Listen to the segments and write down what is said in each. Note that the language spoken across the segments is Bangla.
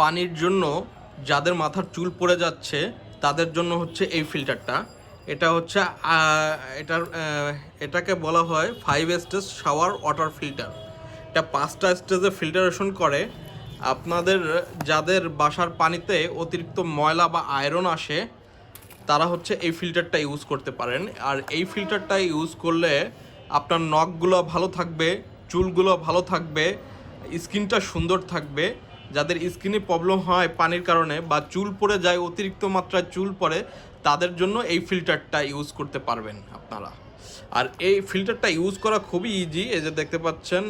পানির জন্য যাদের মাথার চুল পড়ে যাচ্ছে, তাদের জন্য হচ্ছে এই ফিল্টারটা। এটা হচ্ছে এটার এটাকে বলা হয় five stage shower water filter এটা পাঁচটা স্টেজে ফিল্টারেশন করে। আপনাদের যাদের বাসার পানিতে অতিরিক্ত ময়লা বা আয়রন আসে, তারা হচ্ছে এই ফিল্টারটা ইউজ করতে পারেন। আর এই ফিল্টারটা ইউজ করলে আপনার নখগুলো ভালো থাকবে, চুলগুলো ভালো থাকবে স্কিনটা সুন্দর থাকবে। যাদের স্কিনে প্রবলেম হয় পানির কারণে বা চুল পড়ে যায়, অতিরিক্ত মাত্রায় চুল পড়ে, তাদের জন্য এই ফিল্টারটা ইউজ করতে পারবেন আপনারা। আর এই ফিল্টারটা ইউজ করা খুবই ইজি এই যে দেখতে পাচ্ছেন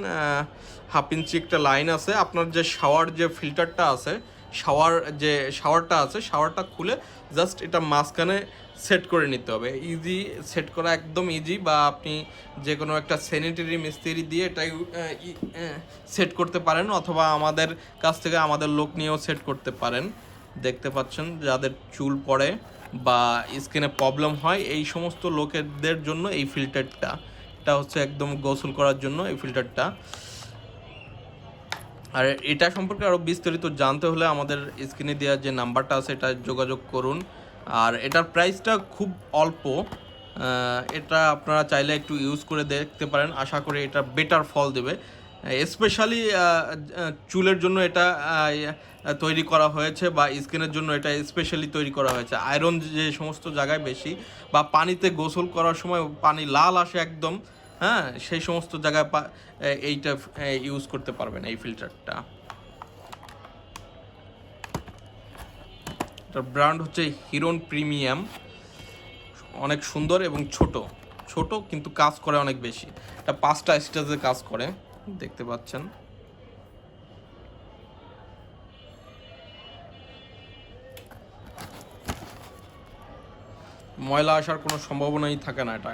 হাফ ইঞ্চি একটা লাইন আছে। আপনার যে শাওয়ার যে ফিল্টারটা আছে শাওয়ার যে শাওয়ারটা আছে, শাওয়ারটা খুলে জাস্ট এটা মাঝখানে সেট করে নিতে হবে। ইজি সেট করা একদম ইজি বা আপনি যে কোনো একটা স্যানিটারি মিস্ত্রি দিয়ে এটা সেট করতে পারেন অথবা আমাদের কাছ থেকে আমাদের লোক নিয়েও সেট করতে পারেন। দেখতে পাচ্ছেন যাদের চুল পড়ে বা স্কিনে প্রবলেম হয়, এই সমস্ত লোকেদের জন্য এই ফিল্টারটা এটা হচ্ছে একদম গোসল করার জন্য এই ফিল্টারটা আর এটা সম্পর্কে আরও বিস্তারিত জানতে হলে আমাদের স্ক্রিনে দেওয়া যে নাম্বারটা আছে, এটা যোগাযোগ করুন। আর এটার প্রাইসটা খুব অল্প। এটা আপনারা চাইলে একটু ইউজ করে দেখতে পারেন। আশা করি এটা বেটার ফল দেবে। স্পেশালি চুলের জন্য এটা তৈরি করা হয়েছে বা স্কিনের জন্য এটা স্পেশালি তৈরি করা হয়েছে। আয়রন যে সমস্ত জায়গায় বেশি বা পানিতে গোসল করার সময় পানি লাল আসে একদম। হ্যাঁ সেই সমস্ত জায়গায় এইটা ইউজ করতে পারবেন এই ফিল্টারটা এটার ব্র্যান্ড হচ্ছে হিরোন প্রিমিয়াম অনেক সুন্দর এবং ছোট। ছোট কিন্তু কাজ করে অনেক বেশি। এটা পাঁচটা স্টেজে কাজ করে, দেখতে পাচ্ছেন। ময়লা আসার কোনো সম্ভাবনাই থাকে না এটা।